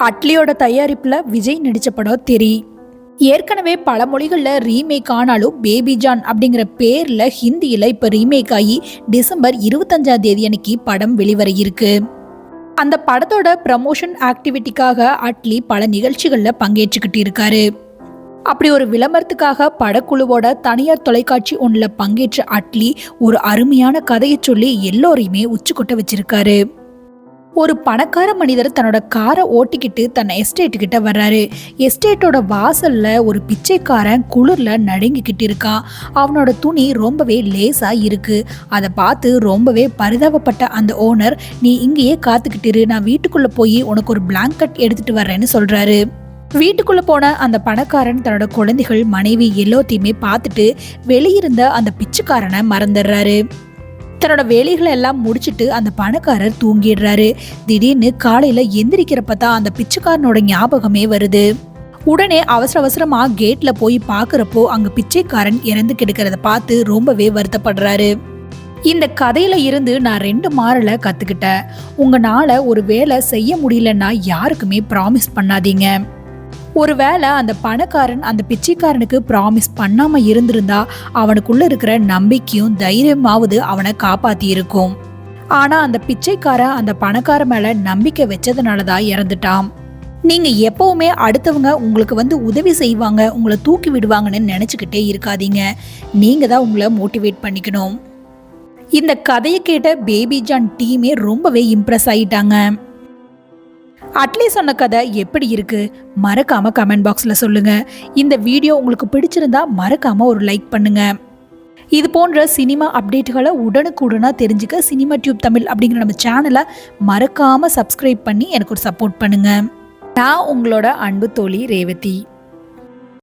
அட்லியோட தயாரிப்பில் விஜய் நடித்த படம் தெரி. ஏற்கனவே பல மொழிகளில் ரீமேக் ஆனாலும் பேபி ஜான் அப்படிங்கிற பேரில் ஹிந்தியில் இப்போ ரீமேக் ஆகி டிசம்பர் இருபத்தஞ்சாம் தேதி அன்னைக்கு படம் வெளிவர இருக்கு. அந்த படத்தோட ப்ரமோஷன் ஆக்டிவிட்டிக்காக அட்லி பல நிகழ்ச்சிகளில் பங்கேற்றுக்கிட்டு இருக்காரு. அப்படி ஒரு விளம்பரத்துக்காக படக்குழுவோட தனியார் தொலைக்காட்சி ஒன்றில் பங்கேற்ற அட்லி ஒரு அருமையான கதையை சொல்லி எல்லோரையுமே உச்சிக்கொட்ட வச்சிருக்காரு. ஒரு பணக்கார மனிதர் தன்னோட காரை ஓட்டிக்கிட்டு தன் எஸ்டேட்டு கிட்ட வர்றாரு. எஸ்டேட்டோட வாசல்ல ஒரு பிச்சைக்காரன் குளிர்ல நடுங்கிக்கிட்டு இருக்கான் அவனோட துணி ரொம்பவே லேசா இருக்கு. அதை பார்த்து ரொம்பவே பரிதாபப்பட்ட அந்த ஓனர் நீ இங்கேயே காத்துக்கிட்டு நான் வீட்டுக்குள்ள போய் உனக்கு ஒரு பிளாங்கெட் எடுத்துட்டு வர்றேன்னு சொல்றாரு. வீட்டுக்குள்ள போன அந்த பணக்காரன் தன்னோட குழந்தைகள் மனைவி எல்லாத்தையுமே பார்த்துட்டு வெளியிருந்த அந்த பிச்சைக்காரனை மறந்துடுறாரு. தன்னோட வேலைகளை எல்லாம் முடிச்சுட்டு அந்த பணக்காரர் தூங்கிடுறாரு. திடீர்னு காலையில எந்திரிக்கிறப்ப தான் அந்த பிச்சைக்காரனோட ஞாபகமே வருது. உடனே அவசர அவசரமா கேட்ல போய் பார்க்குறப்போ அங்க பிச்சைக்காரன் இறந்து கிடக்கிறத பார்த்து ரொம்பவே வருத்தப்படுறாரு. இந்த கதையில இருந்து நான் ரெண்டு மாறல கத்துக்கிட்டேன். உங்களால ஒரு வேலை செய்ய முடியலன்னா யாருக்குமே ப்ராமிஸ் பண்ணாதீங்க. ஒருவேளை அந்த பணக்காரன் அந்த பிச்சைக்காரனுக்கு ப்ராமிஸ் பண்ணாமல் இருந்திருந்தா அவனுக்குள்ள இருக்கிற நம்பிக்கையும் தைரியமாவது அவனை காப்பாத்தி இருக்கும் ஆனா அந்த பிச்சைக்காரன் அந்த பணக்கார மேல நம்பிக்கை வச்சதுனால தான் இறந்துட்டான். நீங்க எப்பவுமே அடுத்தவங்க உங்களுக்கு வந்து உதவி செய்வாங்க உங்களை தூக்கி விடுவாங்கன்னு நினச்சிக்கிட்டே இருக்காதீங்க. நீங்க தான் உங்களை மோட்டிவேட் பண்ணிக்கணும். இந்த கதையை கேட்ட பேபி ஜான் டீமே ரொம்பவே இம்ப்ரெஸ் ஆயிட்டாங்க. அட்லி சொன்ன கதை எப்படி இருக்குது மறக்காமல் கமெண்ட் பாக்ஸில் சொல்லுங்கள் இந்த வீடியோ உங்களுக்கு பிடிச்சிருந்தா மறக்காமல் ஒரு லைக் பண்ணுங்கள் இது போன்ற சினிமா அப்டேட்டுகளை உடனுக்குடனாக தெரிஞ்சுக்க சினிமா டியூப் தமிழ் அப்படிங்கிற நம்ம சேனலை மறக்காமல் சப்ஸ்கிரைப் பண்ணி எனக்கு ஒரு சப்போர்ட் பண்ணுங்கள் நான் உங்களோட அன்பு தோழி ரேவதி.